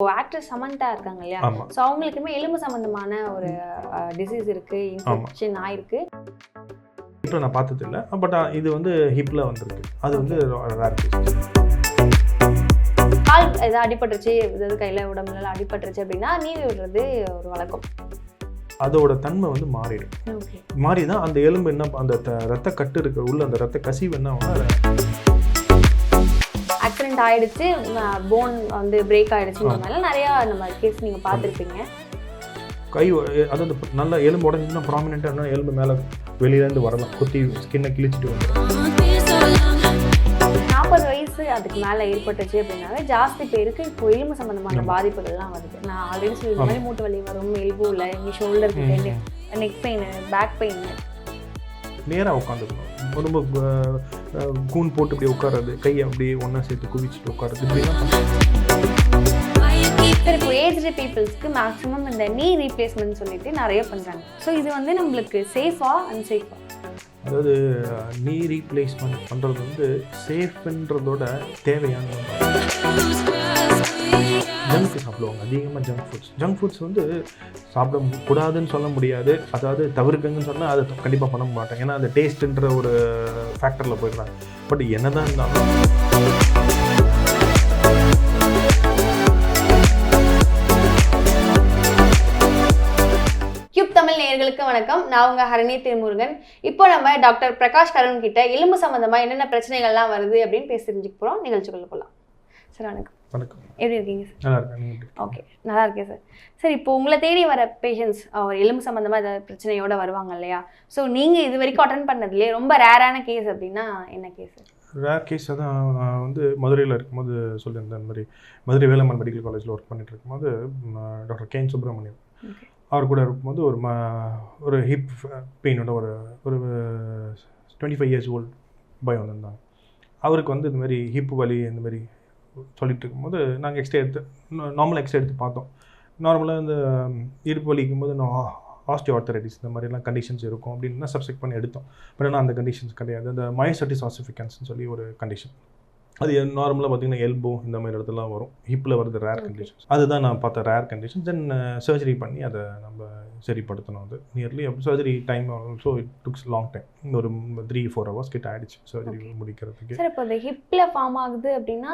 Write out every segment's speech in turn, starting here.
Actor Samantha இருக்காங்க இல்லையா so அவங்களுக்குமே எலும்பு சம்பந்தமான ஒரு டிசீஸ் இருக்கு இன்ஃபெக்ஷன் ஆயிருக்கு இப்போ நான் பார்த்தது இல்லை பட் இது வந்து ஹிப்பில் வந்திருக்கு. அது வந்து கால் ஏதாவது அடிபட்டுருச்சு ஏதாவது கையில உடம்புல அடிபட்டுருச்சு அப்படின்னா நீவி விடுறது ஒரு வழக்கம். அதோட தன்மை வந்து மாறிடும். மாறி தான் அந்த எலும்பு என்ன அந்த ரத்த கட்டு இருக்கிற உள்ள அந்த ரத்த கசிவு என்ன ஆக்சிடென்ட் ஆயிடுச்சு போன் வந்து பிரேக் ஆயிடுச்சுன்றதுனால நிறைய நம்ம கேஸ் நீங்க பார்த்துருப்பீங்க. கை அதாவது நல்ல எலும்பு உடஞ்சுன்னா ப்ராமினெண்ட்டாக எலும்பு மேலே வெளியிலேருந்து வரலாம். குத்தி ஸ்கின்னை கிழிச்சிட்டு வந்துடும் நாற்பது வயசு அதுக்கு மேல ஏற்பட்டுச்சு அப்படின்னாவே ஜாஸ்தி பேருக்கு இப்போ எலும்பு சம்பந்தமான பாதிப்புகள்லாம் வருது. நான் ஆல்ரெடி சொல்லியிருந்த மாதிரி மூட்டு வலி வரும் எல்போவில் இங்கே shoulder neck pain back pain நேராக உட்காந்துக்கணும். ரொம்ப கூன் போட்டு இப்படி உட்கார்றது கையை அப்படியே ஒன்றா சேர்த்து குவிச்சுட்டு உட்காறது இப்படிலாம் இப்போ ஏஜ்டு பீப்புள்ஸ்க்கு மேக்ஸிமம் இந்த நீ ரீப்ளேஸ்மெண்ட் சொல்லிட்டு நிறைய பண்றாங்க. ஸோ இது வந்து நம்மளுக்கு சேஃபா அன்சேஃபா அதாவது நீ ரீப்ளேஸ்மெண்ட் பண்ணுறது வந்து சேஃப்ன்றதோட தேவையான ஜங்க் சாப்பிடுவாங்க. அதிகமாக ஜங்க் ஃபுட்ஸ் ஜங்க் ஃபுட்ஸ் வந்து சாப்பிட கூடாதுன்னு சொல்ல முடியாது. அதாவது தவிர்க்குங்கன்னு சொன்னால் அதை கண்டிப்பாக பண்ண மாட்டேன் ஏன்னா அந்த டேஸ்ட்டுன்ற ஒரு ஃபேக்டரில் போயிடுறாங்க. பட் என்ன தான் இருந்தாலும் நேயர்களுக்கு வணக்கம். நான் உங்க ஹரணி திருமுருகன். இப்போ நம்ம டாக்டர் பிரகாஷ் கருண் கிட்ட எலும்பு சம்பந்தமா என்னென்ன பிரச்சனைகள்லாம் வருது அப்படின்னு பேசி தெரிஞ்சுக்க போறோம். நிகழ்ச்சிக்குள்ள போகலாம் சார் வணக்கம். வணக்கம். எப்படி இருக்கீங்க சார்? நல்லா இருக்கேன். நீங்கள் ஓகே. நல்லா இருக்கேன் சார். சார் இப்போ உங்களை தேடி வர பேஷண்ட்ஸ் எலும்பு சம்மந்தமாக ஏதாவது பிரச்சனையோட வருவாங்க இல்லையா? ஸோ நீங்கள் இது வரைக்கும் அட்டன் பண்ணதுலேயே ரொம்ப ரேரான கேஸ் அப்படின்னா என்ன கேஸ் ரேர் கேஸ் தான் நான் வந்து மதுரையில் இருக்கும்போது சொல்லியிருந்தேன். இந்த மாதிரி மதுரை வேலம்மாள் மெடிக்கல் காலேஜில் ஒர்க் பண்ணிட்டு இருக்கும்போது டாக்டர் கேன் சுப்பிரமணியம் அவர் கூட இருக்கும்போது ஒரு ம ஒரு ஹிப் பெயினோட ஒரு ஒரு டுவெண்ட்டி ஃபைவ் இயர்ஸ் ஓல்டு பயம் வந்திருந்தாங்க அவருக்கு வந்து இந்த மாதிரி ஹிப் வலி இந்த மாதிரி சொல்லிட்டு இருக்கும்போது நாங்கள் எக்ஸ்ரே எடுத்து நார்மல் எக்ஸ்ரே எடுத்து பார்த்தோம். நார்மலாக இந்த இருப்பு இடுப்பு வலிக்கும் போது நான் ஆஸ்டியோஆர்த்தரைட்டிஸ் இந்த மாதிரிலாம் கண்டிஷன்ஸ் இருக்கும் அப்படின்னு தான் சப்ஜெக்ட் பண்ணி எடுத்தோம். பட் ஆனால் அந்த கண்டிஷன்ஸ் கிடையாது. அந்த மயோசட்டிஸ் ஆசிஃபிகன்ஸ்னு சொல்லி ஒரு கண்டிஷன் அது நார்மலாக பார்த்தீங்கன்னா எல்போ இந்த மாதிரி இடத்துலாம் வரும். ஹிப்பில் வருது ரேர். கண்டிஷன்ஸ் அதுதான் நான் பார்த்த ரேர் கண்டிஷன் தென் சர்ஜரி பண்ணி அதை நம்ம சரிப்படுத்தணும் அது. Nearly surgery time also it takes long time ஒரு த்ரீ ஃபோர் ஹவர்ஸ் கிட்ட ஆயிடுச்சு சர்ஜரி. முடிக்கிறதுக்கு. சார் இப்போ இந்த ஹிப்பில் ஃபார்ம் ஆகுது அப்படின்னா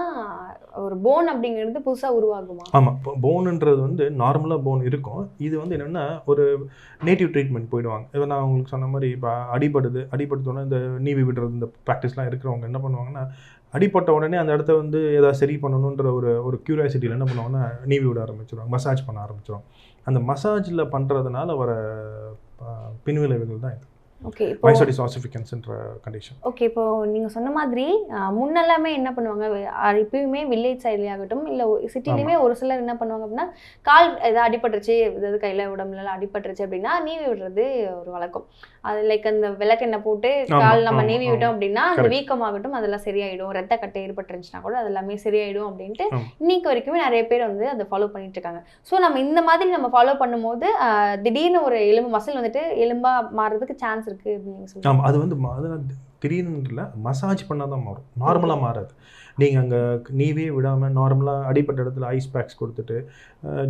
ஒரு போன் அப்படிங்கிறது புதுசாக உருவாகுமா? ஆமாம் இப்போ போனுன்றது வந்து நார்மலாக போன் இருக்கும். இது வந்து என்னென்னா ஒரு நேட்டிவ் ட்ரீட்மெண்ட் போயிடுவாங்க. இப்போ நான் உங்களுக்கு சொன்ன மாதிரி இப்போ அடிபடுது. அடிபடுத்தோன்னே இந்த நீவி விடுறது இந்த ப்ராக்டிஸ்லாம் இருக்கிறவங்க என்ன பண்ணுவாங்கன்னா அடிப்பட்ட உடனே அந்த இடத்த வந்து ஏதாவது சரி பண்ணணுன்ற ஒரு ஒரு க்யூரியாசிட்டியில் என்ன பண்ணுவாங்கன்னா நீவி விட ஆரம்பிச்சிடும் மசாஜ் பண்ண ஆரம்பிச்சிடும் அந்த மசாஜில் பண்ணுறதுனால வர பின்விளைவுகள் தான் இது. ஓகே இப்போ மைசோடிஸ் ஆசிஃபிகன்ஸ்ன்ற கண்டிஷன் ஓகே இப்போ நீங்கள் சொன்ன மாதிரி முன்னெல்லாமே என்ன பண்ணுவாங்க இப்பயுமே வில்லேஜ் சைட்லேயே ஆகட்டும் இல்லை சிட்டிலையுமே ஒரு சிலர் என்ன பண்ணுவாங்க அப்படின்னா கால் ஏதாவது அடிபட்டுருச்சு ஏதாவது கையில் உடம்புல அடிபட்டுருச்சு அப்படின்னா நீவி விடுறது ஒரு வழக்கம் அது லைக் அந்த விளக்கெண்ணெய் போட்டு கால் நம்ம நீவி. விட்டோம் அப்படின்னா அந்த Correct. வீக்கமாகட்டும் அதெல்லாம் சரியாயிடும் ரத்த கட்டை ஏற்பட்டுருந்துச்சுன்னா கூட அது எல்லாமே சரியாயிடும் அப்படின்ட்டு. இன்னைக்கு வரைக்குமே நிறைய பேர் வந்து அதை ஃபாலோ பண்ணிட்டு இருக்காங்க ஸோ நம்ம இந்த மாதிரி நம்ம ஃபாலோ பண்ணும்போது திடீர்னு ஒரு எலும்பு மசில் வந்துட்டு எலும்பா மாறுறதுக்கு சான்ஸ் இருக்கு அப்படின்னு ஆமாம் அது வந்து ம- திடீர்னு இல்லை மசாஜ் பண்ணால் தான் மாறும். நார்மலாக மாறாது. நீங்கள் அங்கே நீவே விடாமல் நார்மலாக அடிப்பட்ட இடத்துல ஐஸ் பேக்ஸ் கொடுத்துட்டு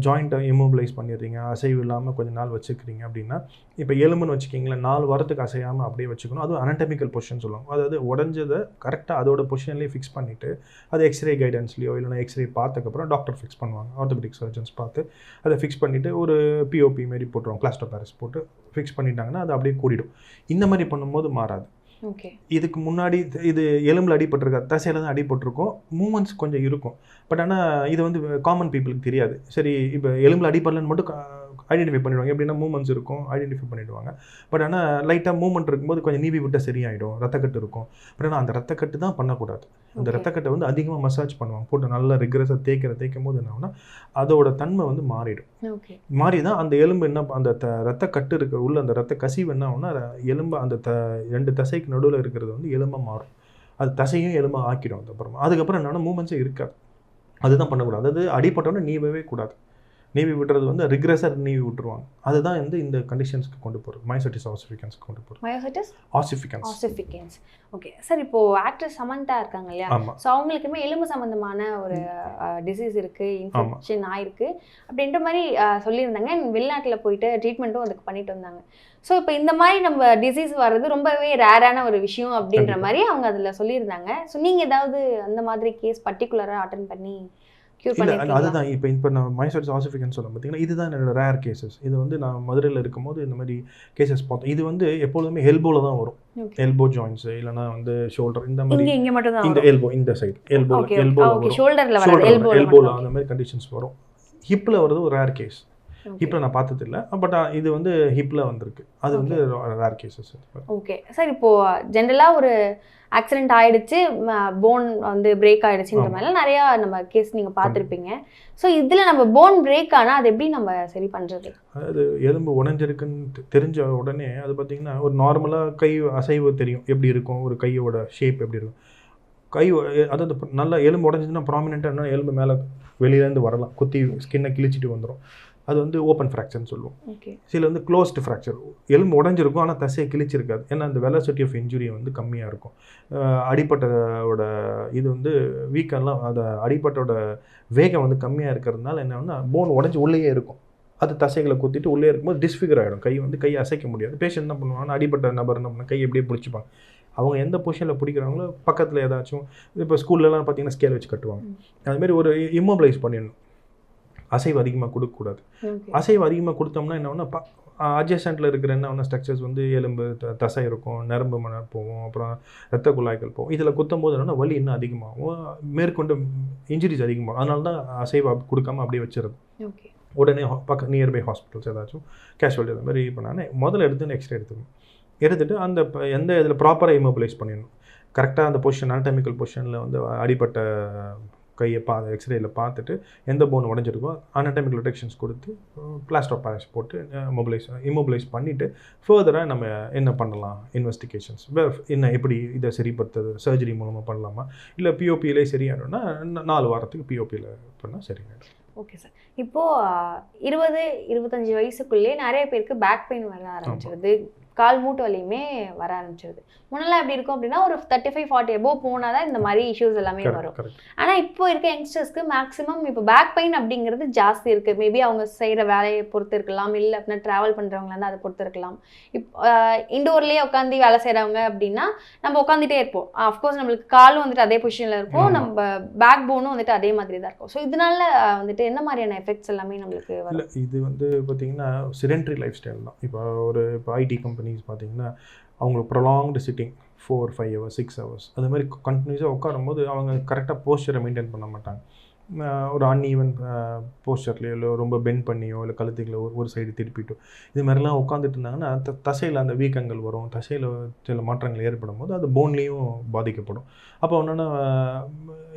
ஜாயிண்ட்டை இம்மோபிளைஸ் பண்ணிடுறீங்க அசைவு இல்லாமல் கொஞ்ச நாள் வச்சுக்கிறீங்க அப்படின்னா இப்போ எலும்புன்னு வச்சுக்கிங்களேன் நாலு வாரத்துக்கு அசையாமல் அப்படியே வச்சுக்கணும். அதுவும் anatomical பொசிஷன் சொல்லுவாங்க. அதாவது உடஞ்சதை கரெக்டாக அதோட பொசிஷன்லேயே ஃபிக்ஸ் பண்ணிவிட்டு அது எக்ஸ்ரே கைடன்ஸ்லையோ இல்லைனா எக்ஸ்ரே பார்த்தக்கப்புறம் டாக்டர் ஃபிக்ஸ் பண்ணுவாங்க. ஆர்த்தோபெடிக் சர்ஜன்ஸ் பார்த்து அதை ஃபிக்ஸ் பண்ணிவிட்டு ஒரு பிஓபி மாரி போட்டுருவாங்க பிளாஸ்டோ பேரஸ் போட்டு ஃபிக்ஸ் பண்ணிட்டாங்கன்னா அது அப்படியே கூடிடும். இந்த மாதிரி பண்ணும்போது மாறாது. ஓகே. இதுக்கு முன்னாடி இது எலும்பில் அடிபட்டிருக்கா தசையில் தான் அடிபட்டிருக்கும். மூமெண்ட்ஸ் கொஞ்சம் இருக்கும். பட் ஆனால் இது வந்து காமன் பீப்புளுக்கு தெரியாது. சரி இப்போ எலும்பில் அடிபடலன்னு மட்டும் ஐடென்டிஃபை பண்ணிடுவாங்க. எப்படின்னா மூமெண்ட்ஸ் இருக்கும் ஐடென்டிஃபை பண்ணிடுவாங்க. பட் ஆனால் லைட்டாக மூமெண்ட் இருக்கும்போது கொஞ்சம் நீவி விட்டால் சரியாயிடும் ரத்தக்கட்டு இருக்கும். பட் ஆனால் அந்த ரத்தக்கட்டு தான் பண்ணக்கூடாது. அந்த. ரத்தக்கட்டை வந்து அதிகமாக மசாஜ் பண்ணுவாங்க. போட்டு நல்லா ரிக்ரஸாக தேய்க்கிற தேய்க்கும் போது என்ன அதோட தன்மை வந்து மாறிடும். மாறி தான் அந்த எலும்பு என்ன அந்த த ரத்த கட்டு இருக்கிற உள்ள அந்த ரத்த கசிவு என்ன ஆகும்னா எலும்பு அந்த த ரெண்டு தசைக்கு நடுவில் இருக்கிறது வந்து எலும்பாக மாறும். அது தசையும் எலும்பாக ஆக்கிடும். அதுக்கப்புறமா அதுக்கப்புறம் என்னன்னா மூமெண்ட்ஸே இருக்காது. அதுதான் பண்ணக்கூடாது. அதாவது அடிபட்டோன்னே நீவவே கூடாது. நீவி விடுறது வந்து ரிக்ரெஸர் நீவி விட்டுருவாங்க. அதுதான் வந்து இந்த கண்டிஷன்ஸ்க்கு கொண்டு போகிறது மைசோட்டிஸ் ஆசிஃபிகன்ஸ்க்கு கொண்டு போகிறது myositis ossificans ossificans okay sir இப்போ ஆக்ட்ரஸ் சமந்தா இருக்காங்க இல்லையா? ஸோ அவங்களுக்குமே எலும்பு சம்பந்தமான ஒரு டிசீஸ் இருக்கு இன்ஃபெக்ஷன் ஆயிருக்கு அப்படின்ற மாதிரி சொல்லியிருந்தாங்க. வெளிநாட்டுல போயிட்டு ட்ரீட்மெண்ட்டும் அதுக்கு பண்ணிட்டு வந்தாங்க. ஸோ இப்போ இந்த மாதிரி நம்ம டிசீஸ் வர்றது ரொம்பவே ரேரான ஒரு விஷயம் அப்படின்ற. மாதிரி அவங்க அதுல சொல்லியிருந்தாங்க. ஸோ நீங்க ஏதாவது அந்த மாதிரி கேஸ் பர்டிகுலரா அட்டன் பண்ணி அதுதான். இப்போ இப்போ நான் மைசோட்டிஸ் ஆசிஃபிகன் சொல்ல பார்த்தீங்கன்னா இதுதான் என்னோட ரேர் கேசஸ் இது வந்து நான் மதுரையில் இருக்கும்போது இந்த மாதிரி கேசஸ் பார்த்தோம் இது வந்து எப்பொழுதுமே எல்போவில் தான் வரும். எல்போ ஜாயின்ஸ் இல்லைன்னா வந்து ஷோல்டர் இந்த மாதிரி இந்த எல்போ இந்த சைடு எல்போ வரும். ஷோல்டர்ல எல்போவில் அந்த மாதிரி கண்டிஷன்ஸ் வரும். ஹிப்பில் வருது ஒரு ரேர் கேஸ் ஹிப்பில் நான் பார்த்தது இல்லை பட் இது வந்து ஹிப்பில் வந்திருக்கு. அது வந்து ரேர் கேசஸ் ஓகே சார் இப்போ ஜென்ரலா ஒரு ஆக்சிடென்ட் ஆயிடுச்சு போன் வந்து பிரேக் ஆயிடுச்சுன்ற ஆமா. மாதிரிலாம் நிறைய நம்ம கேஸ் நீங்க பார்த்திருப்பீங்க. ஸோ இதுல நம்ம போன் பிரேக் ஆனா அது எப்படி நம்ம சரி பண்றது? அதாவது எலும்பு உடைஞ்சிருக்குன்னு தெரிஞ்ச உடனே அது பார்த்தீங்கன்னா ஒரு நார்மலாக கை அசைவு தெரியும். எப்படி இருக்கும்? ஒரு கையோட ஷேப் எப்படி இருக்கும்? கை அதாவது நல்லா எலும்பு உடஞ்சிச்சுன்னா ப்ராமினெண்ட்டாக என்ன? எலும்பு மேலே வெளியிலேருந்து வரலாம். குத்தி ஸ்கின்னை கிழிச்சிட்டு வந்துடும் அது வந்து ஓப்பன் ஃப்ராக்சர்னு சொல்லுவோம். ஓகே சில வந்து க்ளோஸ்டு ஃப்ராக்சர் எலும்பு உடஞ்சிருக்கும் ஆனால் தசையை கிழிச்சிருக்காது. ஏன்னா அந்த வெலாசிட்டி ஆஃப் இன்ஜுரி வந்து கம்மியாக இருக்கும். அடிப்பட்டோட இது வந்து வீக்கெல்லாம் அந்த அடிப்பட்டோட வேகம் வந்து கம்மியாக இருக்கிறதுனால என்னன்னா போன் உடஞ்சி உள்ளேயே இருக்கும். அது தசைகளை குத்திட்டு உள்ளே இருக்கும்போது டிஸ்ஃபிகர் ஆகிடும் கை வந்து கையை அசைக்க முடியாது. பேஷண்ட் என்ன பண்ணுவாங்கன்னா அடிப்பட்ட நபர் என்ன பண்ண கை எப்படியே பிடிச்சிப்பாங்க. அவங்க எந்த பொசிஷனில் பிடிக்கிறாங்களோ பக்கத்தில் ஏதாச்சும் இப்போ ஸ்கூல்லலாம் பார்த்தீங்கன்னா ஸ்கேல் வச்சு கட்டுவாங்க. அதுமாரி ஒரு இம்மோபிளைஸ் பண்ணிடணும். அசைவு அதிகமாக கொடுக்கக்கூடாது. அசைவு அதிகமாக கொடுத்தோம்னா என்ன ஒன்று அட்ஜசன்ட்டில் இருக்கிற என்ன ஸ்ட்ரக்சர்ஸ் வந்து எலும்பு த- தசை இருக்கும் நரம்பு மண போகும் அப்புறம் ரத்த குழாய்கள் போகும். இதில் குத்தும் போது என்னன்னா வலி இன்னும் அதிகமாகும். மேற்கொண்டு இன்ஜுரிஸ் அதிகமாகும். அதனால தான் அசைவு கொடுக்காம அப்படியே வச்சிருது. உடனே பக்க நியர்பை ஹாஸ்பிட்டல்ஸ் ஏதாச்சும் கேஷுவல்டி அந்த மாதிரி பண்ணானே முதல்ல எடுத்து எக்ஸ்ரே எடுத்துக்கணும். எடுத்துட்டு அந்த எந்த இதில் ப்ராப்பராக இமோபிளைஸ் பண்ணிடணும். கரெக்டாக அந்த பொசிஷன் anatomical பொசிஷனில் வந்து அடிப்பட்ட கையை பா எக்ஸ்ரேயில் பார்த்துட்டு எந்த போன் உடஞ்சிருக்கோ anatomical ரிடக்ஷன்ஸ் கொடுத்து பிளாஸ்டர் பேரஸ் போட்டு மொபிலைஸ் இமோபிளைஸ் பண்ணிவிட்டு ஃபர்தராக நம்ம என்ன பண்ணலாம்? இன்வெஸ்டிகேஷன்ஸ் என்ன எப்படி இதை சரிப்படுத்துறது? சர்ஜரி மூலமாக பண்ணலாமா? இல்லை பிஓபியிலே சரியாயிடும்னா ந- நாலு வாரத்துக்கு பிஓபியில் பண்ணால் சரியாயிடும். ஓகே சார் இப்போ ஆஹ், இருபது இருபத்தஞ்சு வயசுக்குள்ளேயே நிறைய பேருக்கு பேக் பெயின் வர ஆரம்பிச்சிருது. கால் மூட்டு வலியுமே வர ஆரம்பிச்சிருது. முன்னெல்லாம் எப்படி இருக்கும் அப்படின்னா ஒரு தேர்ட்டி ஃபைவ் ஃபார்ட்டி எபோவ் போனால் தான் இந்த மாதிரி இஷ்யூஸ் எல்லாமே வரும். ஆனால் இப்போ இருக்க யங்ஸ்டர்ஸ்க்கு மேக்ஸிமம் இப்போ பேக் பெயின் அப்படிங்கிறது ஜாஸ்தி இருக்குது மேபி அவங்க செய்கிற வேலையை பொறுத்து இருக்கலாம். இல்லை அப்படின்னா ட்ராவல் பண்ணுறவங்களா இருந்தால் அதை பொறுத்து இருக்கலாம். இப்போ இண்டோர்லேயே உட்காந்து வேலை செய்கிறவங்க அப்படின்னா நம்ம உட்காந்துட்டே இருப்போம். அஃப்கோர்ஸ் நம்மளுக்கு காலும் வந்துட்டு அதே பொசிஷனில் இருக்கும். நம்ம பேக் போனும் வந்துட்டு அதே மாதிரி தான் இருக்கும். ஸோ இதனால வந்துட்டு என்ன மாதிரியான எஃபெக்ட்ஸ் எல்லாமே நம்மளுக்கு இது வந்து பார்த்தீங்கன்னா சிடென்ட்ரி லைஃப் ஸ்டைல் தான். இப்போ ஒரு இப்போ ஐடி கம்பெனிஸ் பார்த்தீங்கன்னா அவங்களுக்கு prolonged sitting four five hours six hours அது மாதிரி கண்டினியூஸாக உட்காரும்போது அவங்க கரெக்டாக போஸ்டரை மெயின்டைன் பண்ண மாட்டாங்க. ஒரு ஒரு அன்ஈவன் போஸ்டர்லையோ இல்லை ரொம்ப பெண்ட் பண்ணியோ இல்லை கழுத்துக்களை ஒரு ஒரு சைடு திருப்பிட்டோ இது மாதிரிலாம் உட்காந்துட்டு இருந்தாங்கன்னா த தசையில் அந்த வீக்கங்கள் வரும். தசையில் சில மாற்றங்கள் ஏற்படும் போது அது போன்லேயும் பாதிக்கப்படும். அப்போ என்னென்னா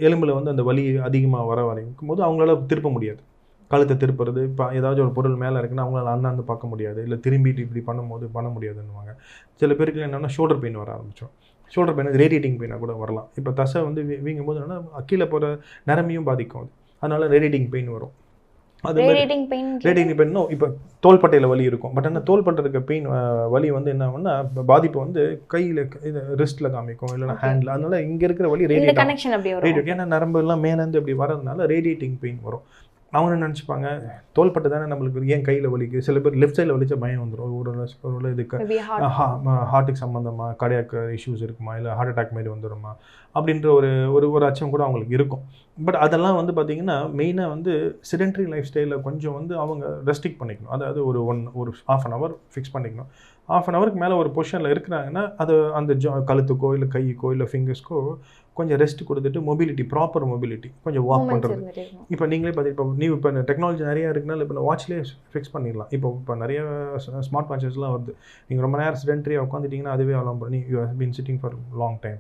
எலும்பில் வந்து அந்த வலி அதிகமாக வர வரைக்கும் போது அவங்களால திருப்ப முடியாது. கழுத்தை திருப்புறது இப்போ ஏதாச்சும் ஒரு பொருள் மேலே இருக்குன்னா அவங்களால அண்ணாந்து பார்க்க முடியாது. இல்லை திரும்பிட்டு இப்படி பண்ணும்போது பண்ண முடியாதுன்னுவாங்க. சில பேருக்கு என்னென்னா ஷோல்டர் பெயின் வர ஆரம்பிச்சோம் ஷோல்டர் பெயின் ரேடியேட்டிங் பெயினாக கூட வரலாம். இப்போ தசை வந்து வீ- வீங்கும் போது என்னன்னா கீழே போகிற நரம்பியும் பாதிக்கும் அது. அதனால ரேடியேட்டிங் பெயின் வரும். அது ரேடியேட்டிங் பெயின் ரேடியேட்டிங் பெயின் இப்போ தோள்பட்டையில் வலி இருக்கும். பட் ஆனால் தோள்பட்டை இருக்க பெயின் வலி வந்து என்ன ஆகும்னா பாதிப்பு வந்து கையில் இது ரிஸ்ட்டில் காமிக்கும். இல்லைன்னா Okay. ஹேண்டில் அதனால இங்கே இருக்கிற வலி ரேடியேட் கனெக்ஷன் அப்படி வரும். ரேடியேட் ஏன்னா நரம்பு எல்லாம் மேலேருந்து அப்படி வரதுனால ரேடியேட்டிங் பெயின் வரும். அவங்க என்ன நினச்சிப்பாங்க? தோள்பட்டை தானே நம்மளுக்கு ஏன் கையில் வலிக்கு? சில பேர் லெஃப்ட் சைடில் வலிச்சா பயம் வந்துடும் ஒரு ஒரு இதுக்கு ஹார்ட்டுக்கு சம்மந்தமாக cardiac இஷ்யூஸ் இருக்குமா? இல்லை ஹார்ட் அட்டாக் மாதிரி வந்துடுமா அப்படின்ற ஒரு ஒரு ஒரு அச்சம் கூட அவங்களுக்கு இருக்கும். பட் அதெல்லாம் வந்து பார்த்திங்கன்னா மெயினாக வந்து சிடென்ட்ரி லைஃப் ஸ்டைலில் கொஞ்சம் வந்து அவங்க ரெஸ்ட்ரிக்ட் பண்ணிக்கணும். அதாவது ஒரு ஒன் ஒரு ஆஃப் அன் ஹவர் ஃபிக்ஸ் பண்ணிக்கணும். ஆஃப் அன் ஹவருக்கு மேலே ஒரு பொசிஷனில் இருக்கிறாங்கன்னா அது அந்த ஜா கழுத்துக்கோ இல்லை கைக்கோ இல்லை ஃபிங்கர்ஸ்க்கோ கொஞ்சம் ரெஸ்ட் கொடுத்துட்டு மொபிலிட்டி ப்ராப்பர் மொபிலிட்டி கொஞ்சம் வாக் பண்ணுறது இப்போ நீங்களே பார்த்து இப்போ நீ இப்போ டெக்னாலஜி நிறையா இருக்குனால இப்போ வாட்ச்லேயே ஃபிக்ஸ் பண்ணிடலாம். இப்போ இப்போ நிறைய ஸ்மார்ட் வாட்சஸ்லாம் வருது. நீங்கள் ரொம்ப நேரம் சிடென்ட்ரியாக உட்காந்துட்டிங்கன்னா அதுவே அலாம் பண்ணி you has been sitting for long time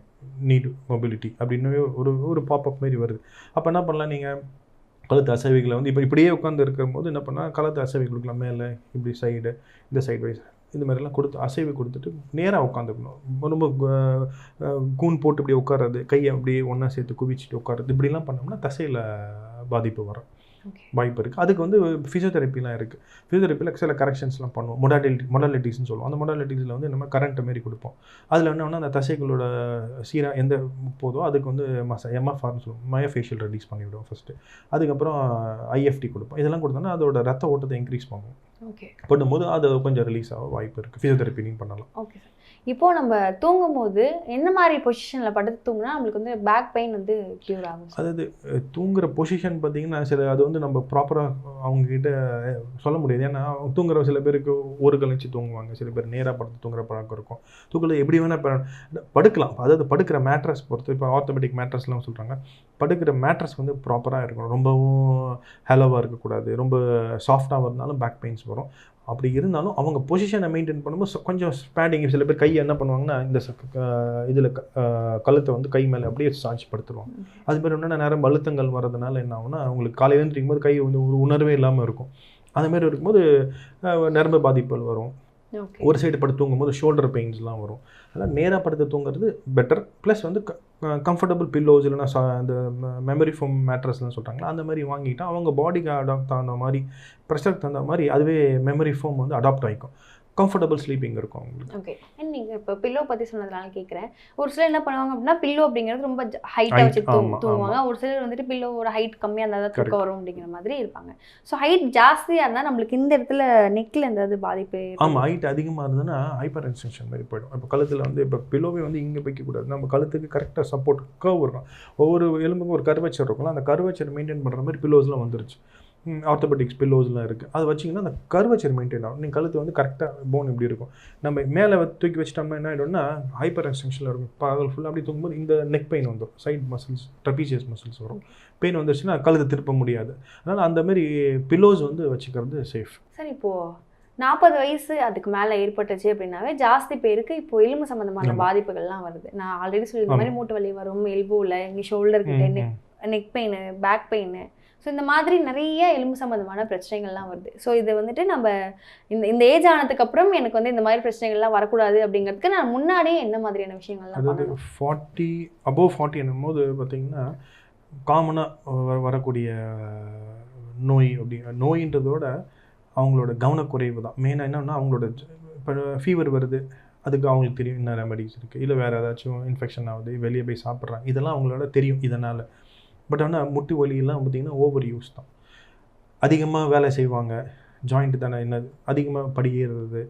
need mobility அப்படின்னு ஒரு ஒரு பாப்பப் மாதிரி வருது. அப்போ என்ன பண்ணலாம் நீங்கள் கழுத்து அசைவிகளை வந்து இப்போ இப்படியே உட்காந்து இருக்கும்போது என்ன பண்ணால் கழுத்து அசைவு கொடுக்கலாம். மேலே இப்படி சைடு இந்த சைடு வைஸ் இந்த மாதிரிலாம் கொடுத்து அசைவு கொடுத்துட்டு நேராக உட்காந்துக்கணும் ரொம்ப கூன் போட்டு இப்படி உட்காறது கையை அப்படியே ஒன்றா சேர்த்து குவிச்சிட்டு உட்கார்றது இப்படிலாம் பண்ணோம்னா தசையில் பாதிப்பு வரும். வாய்ப்பு இருக்குது அதுக்கு வந்து ஃபிசியோதெரப்பிலாம் இருக்குது ஃபிசியோதெரப்பியில் சில கரெக்ஷன்ஸ்லாம் பண்ணுவோம். மொடாலிட்டி மொடாலிட்டிஸ்னு சொல்லுவோம். அந்த மொடாலிட்டிஸில் வந்து நம்ம கரண்ட் மாரி கொடுப்போம். அதில் என்னன்னா அந்த தசைகளோட சீராக எந்த போதோ அதுக்கு வந்து மச எம்எஃப்ஆர்னு சொல்லுவோம். மயோஃபேஷியல் ரெடியூஸ் பண்ணிவிடுவோம் ஃபஸ்ட்டு அதுக்கப்புறம் ஐஎஃப்டி கொடுப்போம். இதெல்லாம் கொடுத்தோன்னா அதோட ரத்த ஓட்டத்தை இன்க்ரீஸ் பண்ணுவோம். ஓகே பண்ணும்போது அது கொஞ்சம் ரிலீஸ் ஆக வாய்ப்பு இருக்குது ஃபிசியோதெரப்பிலையும் பண்ணலாம். ஓகே சார் இப்போ நம்ம தூங்கும் போது என்ன மாதிரி பொசிஷனில் படுத்து தூங்கினா நம்மளுக்கு வந்து பேக் பெயின் வந்து க்யூர் ஆகும்? அதாவது தூங்குற பொசிஷன் பார்த்தீங்கன்னா சில அது வந்து நம்ம ப்ராப்பராக அவங்கக்கிட்ட சொல்ல முடியாது. ஏன்னா அவங்க தூங்குற சில பேருக்கு ஒரு கழிச்சு தூங்குவாங்க. சில பேர் நேராக படுத்து தூங்குற பழக்கம் இருக்கும். தூக்கல எப்படி வேணால் படுக்கலாம். அதாவது படுக்கிற மேட்ரஸ் பொறுத்து இப்போ ஆர்த்தமெட்டிக் மேட்ரஸ்லாம் சொல்கிறாங்க படுக்கிற மேட்ரஸ் வந்து ப்ராப்பராக இருக்கணும். ரொம்பவும் ஹெலோவாக இருக்கக்கூடாது. ரொம்ப சாஃப்டாக இருந்தாலும் பேக் பெயின்ஸ் வரும். அப்படி இருந்தாலும் அவங்க பொசிஷனை மெயின்டைன் பண்ணும்போது கொஞ்சம் ஸ்பேண்டிங் சில பேர் கையை என்ன பண்ணுவாங்கன்னா இந்த இதில் கழுத்தை வந்து கை மேலே அப்படியே சாய்ச்சி படுத்துருவாங்க. அது மாதிரி என்னென்ன நேரம் அழுத்தங்கள் வர்றதுனால என்ன ஆகும்னா அவங்களுக்கு காலையில் எழுந்திரிக்கும் போது கை வந்து ஒரு உணர்வே இல்லாமல் இருக்கும். அதுமாரி இருக்கும்போது நரம்பு பாதிப்புகள் வரும். ஒரு சைடு படுத்து தூங்கும்போது ஷோல்டர் பெயின்ஸ்லாம் வரும். அதனால் நேராக படுத்து தூங்குறது பெட்டர் ப்ளஸ் வந்து கம்ஃபர்டபுள் பில்லோஸ் இல்லைனா அந்த மெமரி ஃபோம் மேட்ரஸ்லாம் சொல்கிறாங்களா அந்த மாதிரி வாங்கிட்டால் அவங்க பாடிக்கு அடாப்ட் தகுந்த மாதிரி ப்ரெஷருக்கு தகுந்த மாதிரி அதுவே மெமரி ஃபோம் வந்து அடாப்ட் ஆகிக்கும் கம்ஃபர்டபுள் ஸ்லீப்பிங் இருக்கும் அவங்களுக்கு. ஓகே அண்ட் நீங்கள் இப்போ பில்லோ பற்றி சொன்னதுனால கேட்குறேன் ஒரு சிலர் என்ன பண்ணுவாங்க அப்படின்னா பில்லோ அப்படிங்கிறது ரொம்ப ஹைட்டாக வச்சு தூங்குவாங்க ஒரு சிலர் வந்துட்டு பில்லோவோட ஹைட் கம்மியாக இருந்தால் தான். தூக்கம் வரும் அப்படிங்கிற மாதிரி இருப்பாங்க. ஸோ ஹைட் ஜாஸ்தியாக இருந்தால் நம்மளுக்கு இந்த இடத்துல நெக்கில் எதாவது பாதிப்பு ஆமாம் ஹைட் அதிகமாக இருந்ததுன்னா ஹைப்பர் எக்ஸ்டென்ஷன் மாதிரி போயிடும். இப்போ கழுத்தில் வந்து இப்போ பிலோவே வந்து இங்கே வைக்கக்கூடாது நம்ம கழுத்துக்கு கரெக்டாக சப்போர்ட் கர்வ் இருக்கும். ஒவ்வொரு எலும்புக்கும் ஒரு கருவச்சர் இருக்கும்ல அந்த கருவச்சர் மெயின்டைன் பண்ணுற மாதிரி பில்லோஸ்லாம் வந்துருச்சு. ஆர்த்தோபெட்டிக்ஸ் பில்லோஸ்லாம் இருக்குது அது வச்சிங்கன்னா அந்த கருவச்சர் மெயின்டைன் ஆகும். நீங்கள் கழுத்து வந்து கரெக்டாக போன் இப்படி இருக்கும்? நம்ம மேலே தூக்கி வச்சிட்டோம்னா என்ன ஆகிடும்னா ஹைப்பர் எக்ஸ்டென்ஷனில் இருக்கும். பகல் ஃபுல்லாக அப்படி தூங்கும்போது இந்த நெக் பெயின் வந்துடும் சைட் மசில்ஸ் ட்ரபீசியஸ் மசில்ஸ் வரும். பெயின் வந்துருச்சுன்னா கழுத்து திருப்ப முடியாது. அதனால் அந்த மாதிரி பில்லோஸ் வந்து வச்சுக்கிறது சேஃப் சார் இப்போ நாற்பது வயசு அதுக்கு மேலே ஏற்பட்டுச்சு அப்படின்னாவே ஜாஸ்தி பேருக்கு இப்போ எலும்பு சம்மந்தமான. பாதிப்புகள்லாம் வருது. நான் ஆல்ரெடி சொல்லியிருந்த மாதிரி மூட்டு வலி வரும் எல்போவில் இங்கே ஷோல்டர் கிட்ட neck neck pain back pain so இந்த மாதிரி நிறைய எலும்பு சம்மந்தமான பிரச்சனைகள்லாம் வருது. ஸோ இது வந்துட்டு நம்ம இந்த இந்த ஏஜ் ஆனதுக்கு அப்புறம் எனக்கு வந்து இந்த மாதிரி பிரச்சனைகள்லாம் வரக்கூடாது அப்படிங்கிறதுக்கு நான் முன்னாடியே என்ன மாதிரியான விஷயங்கள்லாம் அதாவது ஃபார்ட்டி அபோவ் ஃபார்ட்டி என்னும்போது பார்த்தீங்கன்னா காமனாக வரக்கூடிய நோய் அப்படி நோயின்றதோட அவங்களோட கவனக்குறைவு தான். மெயினாக என்னன்னா அவங்களோட இப்போ ஃபீவர் வருது அதுக்கு அவங்களுக்கு தெரியும் என்ன ரெமடிஸ் இருக்குது இல்லை வேறு ஏதாச்சும் இன்ஃபெக்ஷன் ஆகுது வெளியே போய் சாப்பிட்றாங்க இதெல்லாம் அவங்களோட தெரியும் இதனால். பட் ஆனால் முட்டி வலியெல்லாம் பார்த்திங்கன்னா ஓவர் யூஸ் தான். அதிகமாக வேலை செய்வாங்க. ஜாயிண்ட் தானே என்ன அதிகமாக படிக்கிறது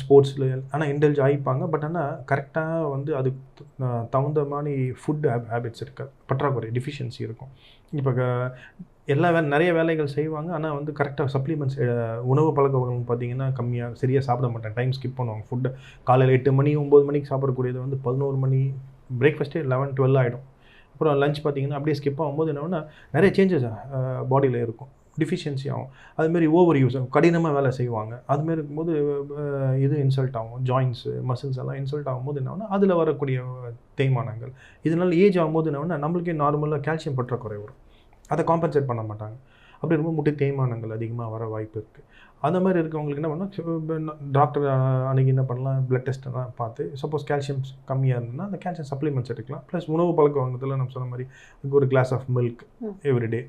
ஸ்போர்ட்ஸில் ஆனால் இன்டெலிஜ் ஆகிப்பாங்க. பட் ஆனால் கரெக்டாக வந்து அதுக்கு தகுந்த மாதிரி ஃபுட் ஹேபிட்ஸ் இருக்காது பற்றாக்குறை டிஃபிஷியன்சி இருக்கும். இப்போ க- எல்லா வேலை நிறைய வேலைகள் செய்வாங்க. ஆனால் வந்து கரெக்டாக சப்ளிமெண்ட்ஸ் உணவு பழக்க வகைகள் பார்த்தீங்கன்னா கம்மியாக சரியாக சாப்பிட மாட்டாங்க. டைம் ஸ்கிப் பண்ணுவாங்க. ஃபுட்டு காலையில் எட்டு மணி ஒம்பது மணிக்கு சாப்பிடக்கூடியது வந்து பதினோரு மணி பிரேக்ஃபாஸ்ட்டே லெவன் டுவெல் ஆகிடும் அப்புறம் லஞ்ச் பார்த்தீங்கன்னா அப்படியே ஸ்கிப் ஆகும்போது என்னென்னா நிறைய சேஞ்சஸ் பாடியில் இருக்கும். டிஃபிஷியன்சி ஆகும். அதுமாரி ஓவர் யூஸ் கடினமாக வேலை செய்வாங்க. அதுமாரி இருக்கும்போது இது இன்சல்ட் ஆகும். ஜாயின்ஸு மசில்ஸ் எல்லாம் இன்சல்ட் ஆகும்போது என்னன்னா அதில் வரக்கூடிய தேய்மானங்கள். இதனால் ஏஜ் ஆகும்போது என்னென்னா நம்மளுக்கே நார்மலாக கால்சியம் பற்றாக்குறை வரும். அதை காம்பன்சேட் பண்ண மாட்டாங்க. அப்படி இருக்கும்போது முட்டி தேய்மானங்கள் அதிகமாக வர வாய்ப்பு இருக்குது அந்த மாதிரி இருக்கவங்களுக்கு என்ன பண்ணால் டாக்டர் அன்றைக்கி என்ன பண்ணலாம்? பிளட் டெஸ்ட் எல்லாம் பார்த்து சப்போஸ் கால்சியம் கம்மியாக இருந்ததுன்னா அந்த கால்சியம் சப்ளிமெண்ட்ஸ் எடுக்கலாம். ப்ளஸ் உணவு பழக்க வழக்கத்தில் நம்ம சொன்ன மாதிரி ஒரு glass of milk. Everyday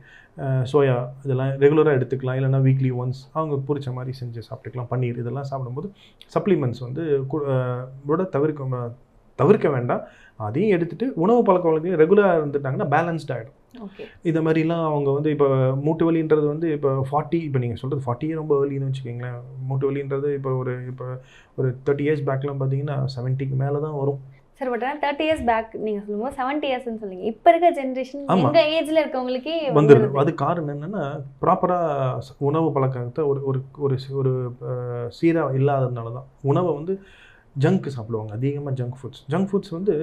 soya இதெல்லாம் ரெகுலராக எடுத்துக்கலாம். இல்லைன்னா வீக்லி ஒன்ஸ் அவங்க பிடிச்ச மாதிரி செஞ்சு சாப்பிட்டுக்கலாம். பன்னீர் இதெல்லாம் சாப்பிடும்போது சப்ளிமெண்ட்ஸ் வந்து விட தவிர்க்க தவிர்க்க வேண்டாம். அதையும் எடுத்துட்டு உணவு பழக்க வழக்கம் ரெகுலராக இருந்துட்டாங்கன்னா பேலன்ஸ்ட் ஆகிடும் இந்த மாதிரிலாம் அவங்க வந்து இப்போ மூட்டு வலின்றது வந்து இப்போ ஃபார்ட்டி இப்போ நீங்கள் சொல்கிறது ஃபார்ட்டியே ரொம்ப ஏர்லின்னு வச்சுக்கோங்களேன். மூட்டு வலின்றது இப்போ ஒரு இப்போ ஒரு தேர்ட்டி இயர்ஸ் பேக்லாம் பார்த்தீங்கன்னா செவன்ட்டிக்கு மேலே தான் வரும். சார் பட் ஆனால் தேர்ட்டி இயர்ஸ் பேக் நீங்கள் சொல்லும்போது செவன்ட்டி இயர்ஸ்னு சொன்னீங்க இப்போ இருக்க ஜென்ரேஷன். எங்கள் ஏஜில் இருக்கவங்களுக்கே வந்துடுது அது காரணம் என்னென்னா ப்ராப்பராக உணவு பழக்கத்தை ஒரு ஒரு ஒரு சீராக இல்லாததுனால தான் உணவை வந்து ஜங்க் சாப்பிடுவாங்க. அதிகமாக ஜங்க் ஃபுட்ஸ் ஜங்க் ஃபுட்ஸ் வந்து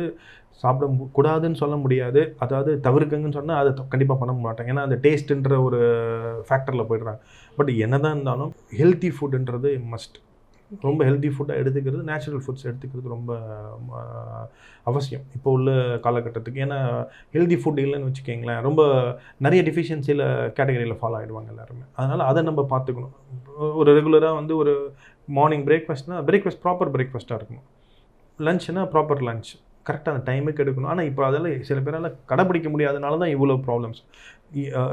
சாப்பிட கூடாதுன்னு சொல்ல முடியாது. அதாவது தவிர்க்குங்கன்னு சொன்னால் அதை கண்டிப்பாக பண்ண மாட்டாங்க. ஏன்னா அந்த டேஸ்ட்டுன்ற ஒரு ஃபேக்டரில் போயிடுறாங்க. பட் என்னதான் இருந்தாலும் ஹெல்த்தி ஃபுட்டுன்றது மஸ்ட் ரொம்ப ஹெல்த்தி ஃபுட்டாக எடுத்துக்கிறது நேச்சுரல் ஃபுட்ஸ் எடுத்துக்கிறது ரொம்ப அவசியம். இப்போ உள்ள காலகட்டத்துக்கு. ஏன்னா ஹெல்தி ஃபுட் இல்லைன்னு வச்சுக்கோங்களேன் ரொம்ப நிறைய டிஃபிஷியன்சியில் கேட்டகரியில் ஃபாலோ ஆகிடுவாங்க எல்லாருமே. அதனால் அதை நம்ம பார்த்துக்கணும். ஒரு ரெகுலராக வந்து ஒரு மார்னிங் பிரேக்ஃபாஸ்ட்னா பிரேக்ஃபாஸ்ட் ப்ராப்பர் பிரேக்ஃபாஸ்ட்டாக இருக்கணும். லஞ்ச்னா ப்ராப்பர் லஞ்ச் கரெக்டாக அந்த டைமுக்கு எடுக்கணும். ஆனால் இப்போ அதெல்லாம் சில பேரால் கடைப்பிடிக்க முடியாதனால தான் இவ்வளோ ப்ராப்ளம்ஸ்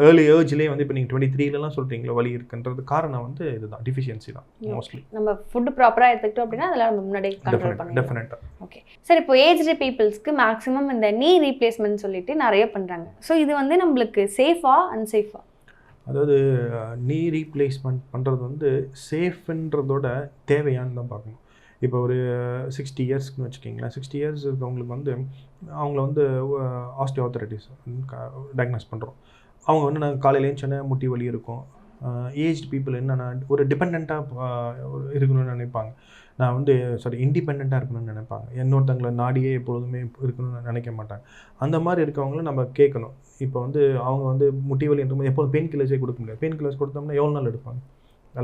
ஏர்லி ஏர்ஜ்லேயே வந்து இப்போ நீங்கள் டுவெண்ட்டி த்ரீலலாம் சொல்கிறீங்களா வலி இருக்குன்றது காரணம் வந்து இதுதான் டிஃபிஷியன்சி தான் மோஸ்ட்லி நம்ம ஃபுட்டு ப்ராப்பராக எடுத்துக்கிட்டோம் அப்படின்னா அதெல்லாம் நம்ம முன்னாடி கண்ட்ரோல் டெஃபினட்டாக ஓகே சார் இப்போ ஏஜ்டு பீப்புள்ஸ்க்கு மேக்ஸிமம் இந்த நீ ரீப்ளேஸ்மெண்ட் சொல்லிட்டு நிறைய பண்ணுறாங்க ஸோ இது வந்து நம்மளுக்கு சேஃபா அன்சேஃபா அதாவது நீ ரீப்ளேஸ்மெண்ட் பண்ணுறது வந்து சேஃப்ன்றதோட தேவையான்னு தான் பார்க்கணும். இப்போ ஒரு சிக்ஸ்டி இயர்ஸ்க்குன்னு வச்சுக்கிங்களேன். சிக்ஸ்டி இயர்ஸ் இருக்கவங்களுக்கு வந்து அவங்கள வந்து ஆஸ்டியோஆத்தரைட்டிஸ் டயக்னோஸ் பண்ணுறோம் அவங்க வந்து நாங்கள் காலையிலேயும் சென்னை முட்டி வலி இருக்கும். ஏஜ் பீப்புள் என்னென்னா ஒரு டிபெண்ட்டாக இருக்கணும்னு நினைப்பாங்க. நான் வந்து சாரி இண்டிபெண்ட்டாக இருக்கணும்னு நினைப்பாங்க. இன்னொருத்தங்களை நாடியே எப்பொழுதுமே இருக்கணும்னு நினைக்க மாட்டாங்க அந்த மாதிரி இருக்கவங்களும் நம்ம கேட்கணும். இப்போ வந்து அவங்க வந்து முட்டி வலி இருக்கும்போது எப்போதும் பெயின் கில்லர்ஸே கொடுக்க முடியாது. பெயின் கில்லர்ஸ் கொடுத்தோம்னா எவ்வளோ நாள் எடுப்பாங்க?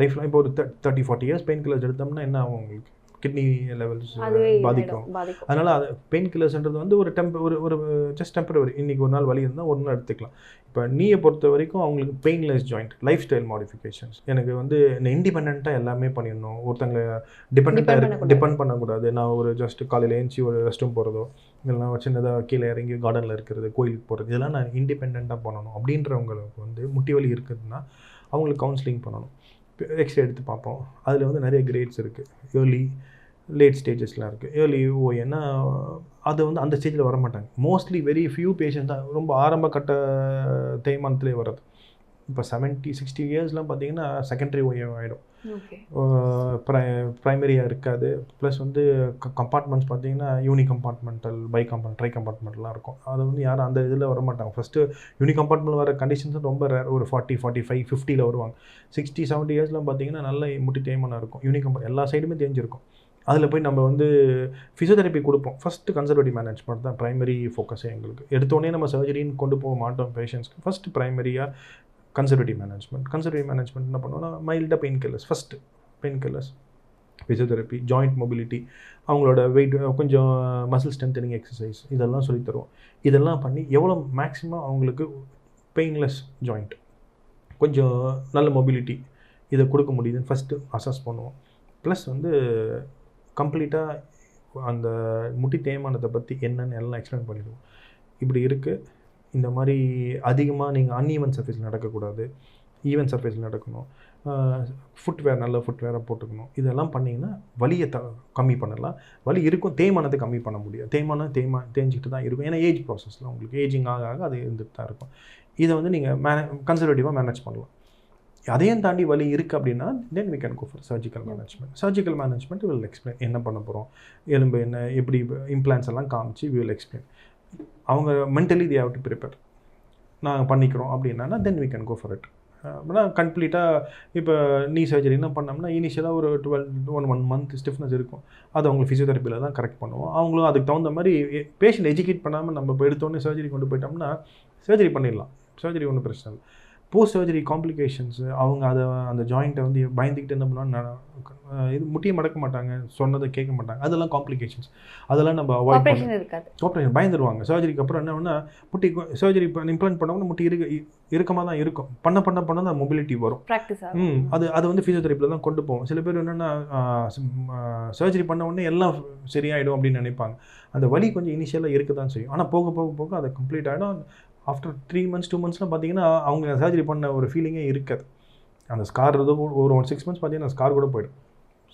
லைஃப்லாம் இப்போ ஒரு thirty forty years pain killers எடுத்தோம்னா என்ன ஆகும் உங்களுக்கு? கிட்னி லெவல்ஸ் அதுவே பாதிக்கும். அதனால் அது பெயின் கில்லர்ஸ்ன்றது வந்து ஒரு டெம்ப ஒரு ஒரு ஜஸ்ட் டெம்பரவரி இன்றைக்கி ஒரு நாள் வலி இருந்தால் ஒரு நாள் எடுத்துக்கலாம். இப்போ நீயை பொறுத்த வரைக்கும் அவங்களுக்கு painless joint life style modifications எனக்கு வந்து இண்டிபெண்ட்டாக எல்லாமே பண்ணிடணும். ஒருத்தங்களை டிபெண்ட்டாக இருக்கு. டிபெண்ட் பண்ணக்கூடாது. நான் ஒரு ஜஸ்ட் காலையில் ஏஞ்சி ஒரு ரெஸ்ட் ரூம் போகிறதோ இல்லைனா சின்னதாக கீழே இறங்கி கார்டனில் இருக்கிறது கோயிலுக்கு போகிறது இதெல்லாம் நான் இண்டிபெண்ட்டாக பண்ணணும். அப்படின்றவங்களுக்கு வந்து முட்டி வலி இருக்குதுன்னா அவங்களுக்கு கவுன்சிலிங் பண்ணணும். எக்ஸ்ரே எடுத்து பார்ப்போம். அதில் வந்து நிறைய கிரேட்ஸ் இருக்குது ஏர்லி லேட் ஸ்டேஜஸ்லாம் இருக்குது ஏர்லி ஓ ஏன்னா அது வந்து அந்த ஸ்டேஜில் வர மாட்டாங்க மோஸ்ட்லி வெரி ஃபியூ பேஷண்ட் தான். ரொம்ப ஆரம்ப கட்ட தேய்மானத்துலேயே வர்றது. இப்போ செவன்ட்டி சிக்ஸ்டி இயர்ஸ்லாம் பார்த்தீங்கன்னா செகண்டரி ஓஏ ஆகிடும் ப்ரை ப்ரைமரியாக இருக்காது. ப்ளஸ் வந்து கம்பார்ட்மெண்ட்ஸ் பார்த்தீங்கன்னா uni compartmental bi compart tri கம்பார்ட்மெண்ட்லாம் இருக்கும். அது வந்து யாரும் அந்த இதில் வர மாட்டாங்க ஃபஸ்ட்டு யூனி கம்பார்ட்மெண்ட் வர கண்டிஷன்ஸ் ரொம்ப ரேர் ஒரு ஃபார்ட்டி ஃபார்ட்டி ஃபைவ் ஃபிஃப்டியில் வருவாங்க. சிக்ஸ்டி செவன்ட்டி இயர்ஸ்லாம் பார்த்தீங்கன்னா நல்ல முட்டி தேய்மானம் இருக்கும். யூனி கம்பார்ட் எல்லா சைடுமே தேஞ்சிருக்கும். அதில் போய் நம்ம வந்து ஃபிசியோதெரப்பி கொடுப்போம். ஃபஸ்ட்டு கன்சர்வேட்டிவ் மேனேஜ்மெண்ட் தான் ப்ரைமரி ஃபோக்கஸே எங்களுக்கு. எடுத்தோடனே நம்ம சர்ஜரின்னு கொண்டு போக மாட்டோம் பேஷண்ட்ஸ்க்கு ஃபஸ்ட்டு ப்ரைமரியாக கன்சர்வேட்டிவ் மேனேஜ்மெண்ட் கன்சர்வேட்டிவ் மேனேஜ்மெண்ட் என்ன பண்ணுவோம்னா மைல்டாக pain killers first pain killers physiotherapy joint mobility அவங்களோட வெயிட் கொஞ்சம் மசில் ஸ்ட்ரென்தனிங் எக்ஸசைஸ் இதெல்லாம் சொல்லித் தருவோம். இதெல்லாம் பண்ணி எவ்வளோ மேக்ஸிமம் அவங்களுக்கு பெயின்லெஸ் ஜாயிண்ட் கொஞ்சம் நல்ல மொபிலிட்டி இதை கொடுக்க முடியுதுன்னு ஃபஸ்ட்டு அசஸ் பண்ணுவோம். ப்ளஸ் வந்து கம்ப்ளீட்டாக அந்த முட்டி தேய்மானத்தை பற்றி என்னன்னு எல்லாம் எக்ஸ்பிளைன் பண்ணிடுவோம். இப்படி இருக்குது இந்த மாதிரி அதிகமாக நீங்கள் அன்ஈவன் சர்ஃபேஸில் நடக்கக்கூடாது. ஈவன் சர்ஃபேஸில் நடக்கணும். ஃபுட்வேர் நல்ல ஃபுட்வேராக போட்டுக்கணும். இதெல்லாம் பண்ணிங்கன்னா வலியை த கம்மி பண்ணலாம். வலி இருக்கும் தேய்மானத்தை கம்மி பண்ண முடியாது. தேய்மானம் தேய்மா தேஞ்சிக்கிட்டு தான் இருக்கும். ஏன்னா ஏஜ் ப்ராசஸில் உங்களுக்கு ஏஜிங் ஆக ஆக அது இருந்துட்டு தான் இருக்கும். இதை வந்து நீங்கள் மேனே கன்சர்வேட்டிவாக மேனேஜ் பண்ணலாம். அதையும் தாண்டி வலி இருக்குது அப்படின்னா then we can go for surgical management surgical management will explain என்ன பண்ண போகிறோம் எலும்பு என்ன எப்படி இம்ப்ளான்ஸ் எல்லாம் காமிச்சு வில் எக்ஸ்பிளைன் அவங்க mentally the how to prepare நாங்கள் பண்ணிக்கிறோம் அப்படின்னா then we can go for it. ஆனால் கம்ப்ளீட்டாக இப்போ நீ சர்ஜரினா பண்ணோம்னா இனிஷியலாக ஒரு twelve one one month stiffness இருக்கும். அது அவங்க ஃபிசியோதெரப்பியில் தான் கரெக்ட் பண்ணுவோம். அவங்களும் அதுக்கு தகுந்த மாதிரி பேஷண்ட் எஜுகேட் பண்ணாமல் நம்ம இப்போ எடுத்தோடனே சர்ஜரி கொண்டு போயிட்டோம்னா சர்ஜரி பண்ணிடலாம். சர்ஜரி ஒன்றும் பிரச்சனை இல்லை. போஸ்ட் சர்ஜரி காம்ப்ளிகேஷன்ஸ் அவங்க அதை அந்த ஜாயிண்ட்டை வந்து பயந்துக்கிட்டு என்ன பண்ணுவாங்க? இது முட்டியை மடக்க மாட்டாங்க. சொன்னதை கேட்க மாட்டாங்க. அதெல்லாம் காம்ப்ளிகேஷன்ஸ் அதெல்லாம் நம்ம அவாய்ட் பண்ண ஆப்ரேஷன் பயந்துருவாங்க. சர்ஜரிக்கு அப்புறம் என்ன பண்ணால் முட்டி சர்ஜரி இம்ப்ளான்ட் பண்ணவொன்னே முட்டி இருக்க இறுக்கமாக தான் இருக்கும். பண்ண பண்ண பண்ண தான் மொபிலிட்டி வரும். ம். அது அது வந்து ஃபிசியோதெரப்பியில் தான் கொண்டு போவோம். சில பேர் என்னென்னா சர்ஜரி பண்ண உடனே எல்லாம் சரியாயிடும் அப்படின்னு நினைப்பாங்க. அந்த வலி கொஞ்சம் இனிஷியலாக இருக்க தான் செய்யும். ஆனால் போக போக போக அது கம்ப்ளீட் ஆகிடும் ஆஃப்டர் த்ரீ மந்த்ஸ் டூ மந்த்ஸ்லாம் பார்த்தீங்கன்னா அவங்க சர்ஜரி பண்ண ஒரு ஃபீலிங்கே இருக்காது. அந்த ஸ்கார் ஏதோ ஒரு ஒன் சிக்ஸ் மந்த்ஸ் பார்த்தீங்கன்னா ஸ்கார் கூட போயிடும்.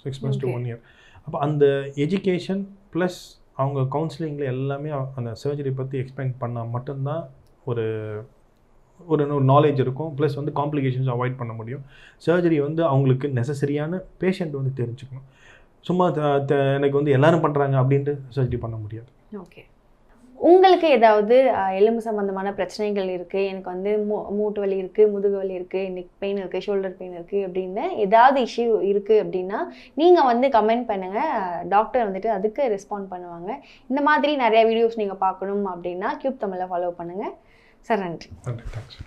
Six months to. One year அப்போ அந்த எஜுகேஷன் ப்ளஸ் அவங்க கவுன்சிலிங்கில் எல்லாமே அந்த சர்ஜரி பற்றி எக்ஸ்பிளைன் பண்ணால் மட்டும்தான் ஒரு ஒரு ஒரு நாலேஜ் இருக்கும். ப்ளஸ் வந்து காம்ப்ளிகேஷன்ஸ் அவாய்ட் பண்ண முடியும். சர்ஜரி வந்து அவங்களுக்கு நெசசரியான பேஷண்ட் வந்து தெரிஞ்சுக்கணும். சும்மா எனக்கு வந்து எல்லாரும் பண்ணுறாங்க அப்படின்ட்டு சர்ஜரி பண்ண முடியாது. ஓகே உங்களுக்கு ஏதாவது எலும்பு சம்பந்தமான பிரச்சனைகள் இருக்குது எனக்கு வந்து மூ மூட்டு வலி இருக்குது முதுகு வலி இருக்குது நெக் பெயின் இருக்குது ஷோல்டர் பெயின் இருக்குது அப்படின்னு ஏதாவது இஷ்யூ இருக்குது அப்படின்னா நீங்கள் வந்து கமெண்ட் பண்ணுங்கள் டாக்டர் வந்துட்டு அதுக்கு ரெஸ்பாண்ட் பண்ணுவாங்க. இந்த மாதிரி நிறையா வீடியோஸ் நீங்கள் பார்க்கணும் அப்படின்னா கியூப் தமிழை ஃபாலோ பண்ணுங்கள் சார் நன்றி. நன்றி. தேங்க்ஸ்